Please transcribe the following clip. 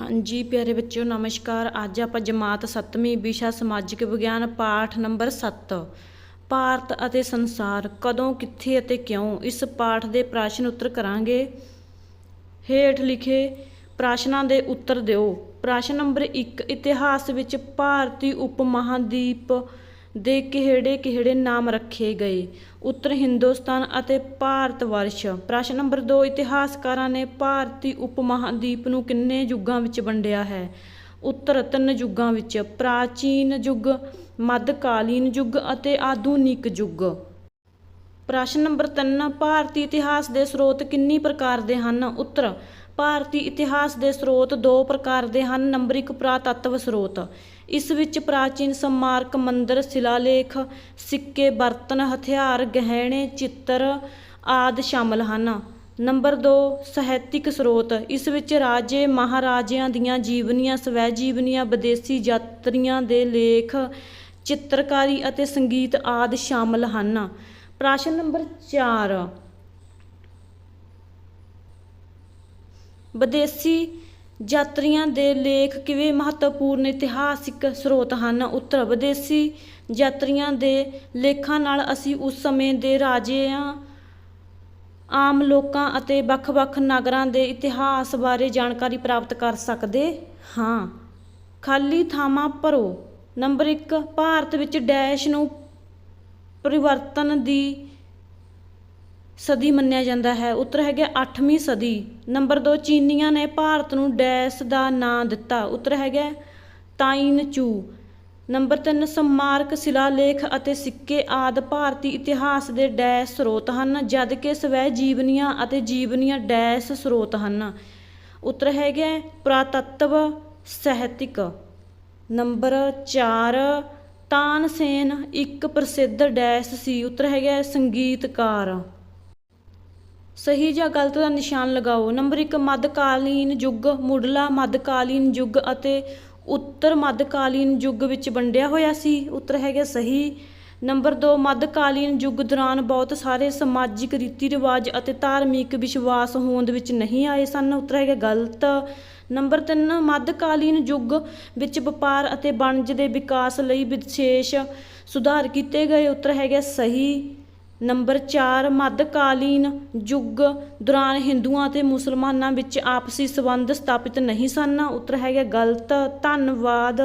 ਹਾਂਜੀ, ਪਿਆਰੇ ਬੱਚਿਓ, ਨਮਸਕਾਰ। ਅੱਜ ਆਪਾਂ ਜਮਾਤ 7ਵੀਂ ਵਿਸ਼ਾ ਸਮਾਜਿਕ ਵਿਗਿਆਨ ਪਾਠ ਨੰਬਰ 7 ਭਾਰਤ ਅਤੇ ਸੰਸਾਰ ਕਦੋਂ, ਕਿੱਥੇ ਅਤੇ ਕਿਉਂ? ਇਸ ਪਾਠ ਦੇ ਪ੍ਰਸ਼ਨ ਉੱਤਰ ਕਰਾਂਗੇ। ਹੇਠ ਲਿਖੇ ਪ੍ਰਸ਼ਨਾਂ ਦੇ ਉੱਤਰ ਦਿਓ। ਪ੍ਰਸ਼ਨ ਨੰਬਰ 1 ਇਤਿਹਾਸ ਵਿੱਚ ਭਾਰਤੀ ਉਪ ਮਹਾਂਦੀਪ ਦੇ ਕਿਹੜੇ ਕਿਹੜੇ ਨਾਮ ਰੱਖੇ ਗਏ? ਉੱਤਰ ਹਿੰਦੁਸਤਾਨ ਅਤੇ ਭਾਰਤ ਵਰਸ਼। ਪ੍ਰਸ਼ਨ ਨੰਬਰ 2 ਇਤਿਹਾਸਕਾਰਾਂ ਨੇ ਭਾਰਤੀ ਉਪ ਮਹਾਂਦੀਪ ਨੂੰ ਕਿੰਨੇ ਯੁੱਗਾਂ ਵਿੱਚ ਵੰਡਿਆ ਹੈ? ਉੱਤਰ, ਤਿੰਨ ਯੁੱਗਾਂ ਵਿੱਚ। ਪ੍ਰਾਚੀਨ ਯੁੱਗ, ਮੱਧਕਾਲੀਨ ਯੁੱਗ ਅਤੇ ਆਧੁਨਿਕ ਯੁੱਗ। ਪ੍ਰਸ਼ਨ ਨੰਬਰ 3 ਭਾਰਤੀ ਇਤਿਹਾਸ ਦੇ ਸਰੋਤ ਕਿੰਨੀ ਪ੍ਰਕਾਰ ਦੇ ਹਨ? ਉੱਤਰ, ਭਾਰਤੀ ਇਤਿਹਾਸ ਦੇ ਸਰੋਤ ਦੋ ਪ੍ਰਕਾਰ ਦੇ ਹਨ, ਨੰਬਰ 1 ਪੁਰਾਤੱਤਵ ਸਰੋਤ। ਇਸ ਵਿੱਚ ਪ੍ਰਾਚੀਨ ਸਮਾਰਕ ਮੰਦਰ, ਸ਼ਿਲਾਲੇਖ, ਸਿੱਕੇ, ਬਰਤਨ, ਹਥਿਆਰ, ਗਹਿਣੇ, ਚਿੱਤਰ ਆਦਿ ਸ਼ਾਮਲ ਹਨ। ਨੰਬਰ 2 ਸਾਹਿਤਿਕ ਸਰੋਤ। ਇਸ ਵਿੱਚ ਰਾਜੇ ਮਹਾਰਾਜਿਆਂ ਦੀਆਂ ਜੀਵਨੀਆਂ ਸਵੈ ਜੀਵਨੀਆਂ ਵਿਦੇਸੀ ਯਾਤਰੀਆਂ ਦੇ ਲੇਖ, ਚਿੱਤਰਕਾਰੀ ਅਤੇ ਸੰਗੀਤ ਆਦਿ ਸ਼ਾਮਲ ਹਨ। ਪ੍ਰਸ਼ਨ ਨੰਬਰ 4 ਵਿਦੇਸੀ ਯਾਤਰੀਆਂ ਦੇ ਲੇਖ ਕਿਵੇਂ ਮਹੱਤਵਪੂਰਨ ਇਤਿਹਾਸਿਕ ਸਰੋਤ ਹਨ? ਉੱਤਰ, ਵਿਦੇਸੀ ਯਾਤਰੀਆਂ ਦੇ ਲੇਖਾਂ ਨਾਲ ਅਸੀਂ ਉਸ ਸਮੇਂ ਦੇ ਰਾਜਿਆਂ, ਆਮ ਲੋਕਾਂ ਅਤੇ ਵੱਖ-ਵੱਖ ਨਗਰਾਂ ਦੇ ਇਤਿਹਾਸ ਬਾਰੇ ਜਾਣਕਾਰੀ ਪ੍ਰਾਪਤ ਕਰ ਸਕਦੇ ਹਾਂ। ਖਾਲੀ ਥਾਵਾਂ ਭਰੋ। ਨੰਬਰ 1 ਭਾਰਤ ਵਿੱਚ ਡੈਸ਼ ਨੂੰ ਪਰਿਵਰਤਨ ਦੀ ਸਦੀ ਮੰਨਿਆ ਜਾਂਦਾ ਹੈ। ਉੱਤਰ ਹੈਗਾ 8ਵੀਂ ਸਦੀ। ਨੰਬਰ 2 ਚੀਨੀਆਂ ਨੇ ਭਾਰਤ ਨੂੰ ਡੈਸ਼ ਦਾ ਨਾਂ ਦਿੱਤਾ। ਉੱਤਰ ਹੈਗਾ ਤਾਈਨ ਚੂ ਨੰਬਰ 3 ਸਮਾਰਕ ਸ਼ਿਲਾਲੇਖ ਅਤੇ ਸਿੱਕੇ ਆਦ ਭਾਰਤੀ ਇਤਿਹਾਸ ਦੇ ਡੈਸ਼ ਸਰੋਤ ਹਨ, ਜਦ ਕਿ ਸਵੈ ਜੀਵਨੀਆਂ ਅਤੇ ਜੀਵਨੀਆਂ ਡੈਸ਼ ਸਰੋਤ ਹਨ। ਉੱਤਰ ਹੈਗਾ ਪੁਰਾਤੱਤਵ ਸਾਹਿਤਿਕ। ਨੰਬਰ 4 ਤਾਨਸੇਨ ਇੱਕ ਪ੍ਰਸਿੱਧ ਡੈਸ਼ ਸੀ, ਉੱਤਰ ਹੈਗਾ ਸੰਗੀਤਕਾਰ। ਸਹੀ ਜਾਂ ਗਲਤ ਦਾ ਨਿਸ਼ਾਨ ਲਗਾਓ। ਨੰਬਰ 1 ਮੱਧਕਾਲੀਨ ਯੁੱਗ, ਮੁੱਢਲਾ ਮੱਧਕਾਲੀਨ ਯੁੱਗ ਅਤੇ ਉੱਤਰ ਮੱਧਕਾਲੀਨ ਯੁੱਗ ਵਿੱਚ ਵੰਡਿਆ ਹੋਇਆ ਸੀ। ਉੱਤਰ ਹੈਗਾ ਸਹੀ। ਨੰਬਰ 2 ਮੱਧਕਾਲੀਨ ਯੁੱਗ ਦੌਰਾਨ ਬਹੁਤ ਸਾਰੇ ਸਮਾਜਿਕ ਰੀਤੀ ਰਿਵਾਜ ਅਤੇ ਧਾਰਮਿਕ ਵਿਸ਼ਵਾਸ ਹੋਂਦ ਵਿੱਚ ਨਹੀਂ ਆਏ ਸਨ। ਉੱਤਰ ਹੈਗਾ ਗਲਤ। ਨੰਬਰ 3 ਮੱਧਕਾਲੀਨ ਯੁੱਗ ਵਿੱਚ ਵਪਾਰ ਅਤੇ ਵਣਜ ਦੇ ਵਿਕਾਸ ਲਈ ਵਿਸ਼ੇਸ਼ ਸੁਧਾਰ ਕੀਤੇ ਗਏ। ਉੱਤਰ ਹੈਗਾ ਸਹੀ। ਨੰਬਰ 4 ਮੱਧਕਾਲੀਨ ਯੁੱਗ ਦੌਰਾਨ ਹਿੰਦੂਆਂ ਅਤੇ ਮੁਸਲਮਾਨਾਂ ਵਿੱਚ ਆਪਸੀ ਸਬੰਧ ਸਥਾਪਿਤ ਨਹੀਂ ਸਨ। ਉੱਤਰ ਹੈਗਾ ਗਲਤ। ਧੰਨਵਾਦ।